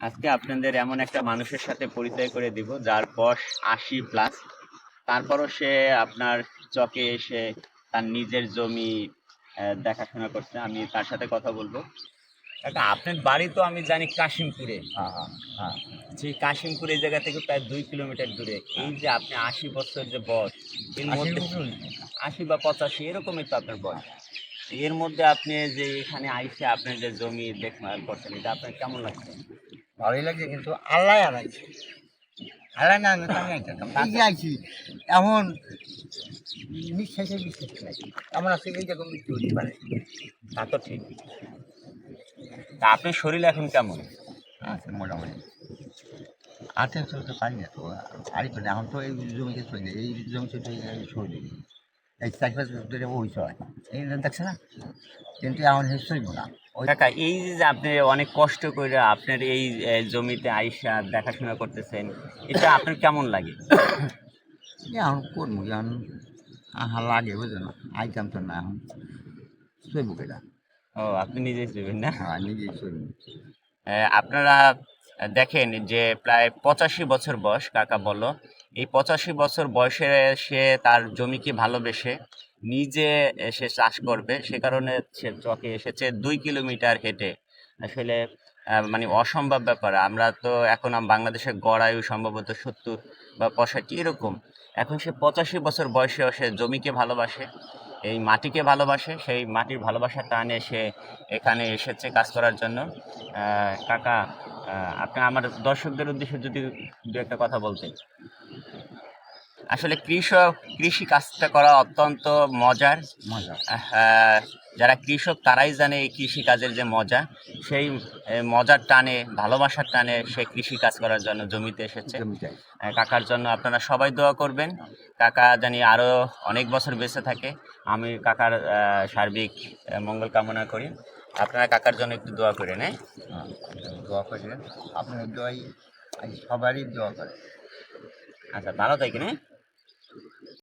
আজকে আপনাদের এমন একটা মানুষের সাথে পরিচয় করে দিব যার বয়স আশি প্লাস তারপরও সে আপনার চকে এসে তার নিজের জমি দেখাশোনা করছে। আমি তার সাথে কথা বলব। কাকা আপনার বাড়ি তো আমি জানি কাশিমপুরে। হ্যাঁ হ্যাঁ হ্যাঁ। সেই কাশিমপুর এই জায়গা থেকে প্রায় দুই কিলোমিটার দূরে। এই যে আপনি আশি বছর যে বয়স এর মধ্যে আশি বা পঁচাশি এরকমই তো আপনার বয়স। এর মধ্যে আপনি যে এখানে আইসে আপনি যে জমি দেখভাল করছেন এটা আপনার কেমন লাগছে? ভালোই লাগছে কিন্তু আল্লাহ আলাইছে। আল্লাহ না আমি এই আইছি এমন নিঃশ্বাসে বিশ্বাস নাই এমন আছে এই রকম মৃত্যু হতে পারে। তা তো ঠিক। তা আপনার শরীর এখন কেমন? আচ্ছা মোটামুটি। আটে চলতে পারি না তো পারি তো এখন তো এই জমিতে চলে এই জমি চলতে সরে এই চার পাঁচ বছর ধরে ওই এই দেখছে না কিন্তু এখন হে চলবো না। ওই কাকা এই যে আপনি অনেক কষ্ট করে আপনার এই জমিতে আইসা দেখাশোনা করতেছেন এটা আপনার কেমন লাগে? এখন করব এখন আহা লাগে বুঝো না? আইতাম তো না এখন। চলবো কেটা ও আপনি নিজেই দেবেন না? হ্যাঁ নিজেই চলবো। আহ, আপনারা দেখেন যে প্রায় পঁচাশি বছর বয়স, কাকা বলল এই পঁচাশি বছর বয়সে সে তার জমিকে ভালোবেসে নিজে সে চাষ করবে? সে কারণে সে চকে এসেছে দুই কিলোমিটার হেঁটে। আসলে মানে অসম্ভব ব্যাপার। আমরা তো এখন বাংলাদেশের গড় আয়ু সম্ভবত সত্তর বা পঁয়ষট্টি, এরকম। এখন সে পঁচাশি বছর বয়সেও সে জমিকে ভালোবাসে? এই মাটিকে ভালোবাসে, সেই মাটির ভালোবাসার টানে সে এখানে এসেছে কাজ করার জন্য। কাকা আপনি আমার দর্শকদের উদ্দেশ্যে যদি দু একটা কথা বলতেন। আসলে কৃষক কৃষি কাজটা করা অত্যন্ত মজার। মজা। যারা কৃষক তারাই জানে এই কৃষি কাজের যে মজা। সেই মজার টানে ভালোবাসার টানে সে কৃষি কাজ করার জন্য জমিতে এসেছে। জমিতে কাকার জন্য আপনারা সবাই দোয়া করবেন। কাকা জানি আরও অনেক বছর বেঁচে থাকে। আমি কাকার সার্বিক মঙ্গল কামনা করি। আপনারা কাকার জন্য একটু দোয়া করেন হ্যাঁ? হ্যাঁ, দোয়া করেন। আপনার দোয়াই সবারই দোয়া করে। আচ্ছা ভালো থাকেন হ্যাঁ?